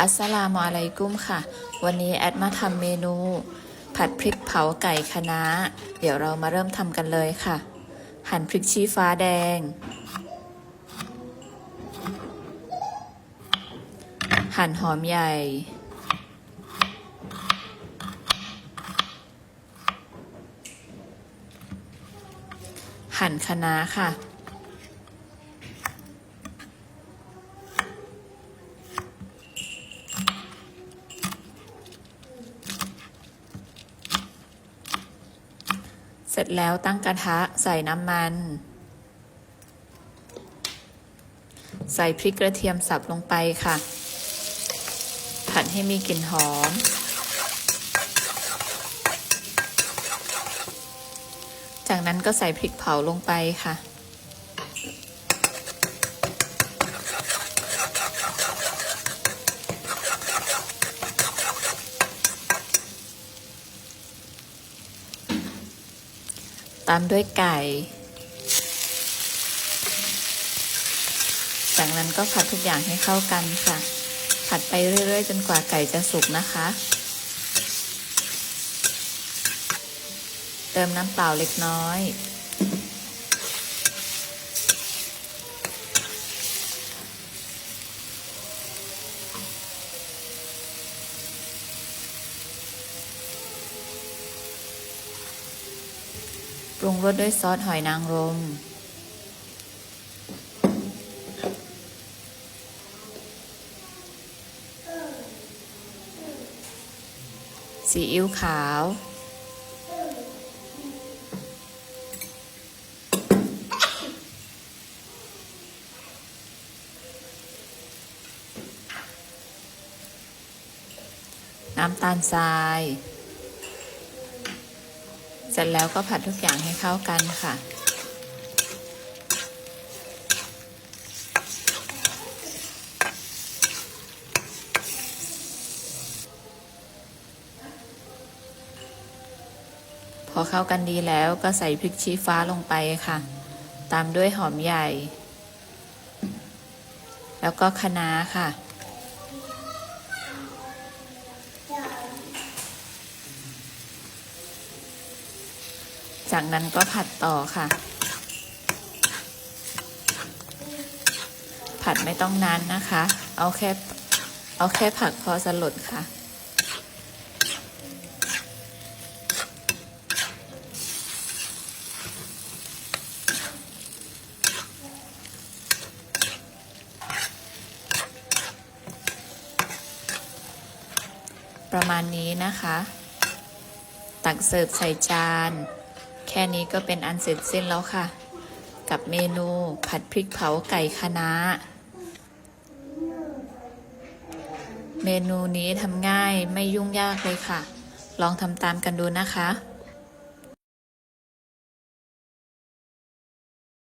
อัสสลามุอะลัยกุมค่ะ วันนี้แอดมาทำเมนู ผัดพริกเผาไก่คะน้า เดี๋ยวเรามาเริ่มทำกันเลยค่ะ หั่นพริกชี้ฟ้าแดง หั่นหอมใหญ่ หั่นคะน้าค่ะ เสร็จแล้วตั้งกระทะใส่น้ำมัน ใส่พริกกระเทียมสับลงไปค่ะ ผัดให้มีกลิ่นหอม จากนั้นก็ใส่พริกเผาลงไปค่ะ ตามด้วยไก่ จากนั้นก็ผัดทุกอย่างให้เข้ากันค่ะ ผัดไปเรื่อยๆ จนกว่าไก่จะสุกนะคะ เติมน้ำเปล่าเล็กน้อย รุงรสด้วยซอสหอยนางรม ซีอิ๊วขาว น้ำตาลทราย เสร็จแล้วก็ผัดทุกอย่างให้เข้ากันค่ะ พอเข้ากันดีแล้วก็ใส่พริกชี้ฟ้าลงไปค่ะ ตามด้วยหอมใหญ่ แล้วก็คะน้าค่ะ จากนั้นก็ผัดต่อค่ะ ผัดไม่ต้องนานนะคะ เอาแค่เอาแค่ผักพอสลดค่ะ ประมาณนี้นะคะ ตักเสิร์ฟใส่จาน แค่นี้ก็เป็นอันเสร็จสิ้นแล้วค่ะ กับเมนูผัดพริกเผาไก่คะน้าเมนูนี้ทำง่ายไม่ยุ่งยากเลยค่ะ ลองทำตามกันดูนะคะ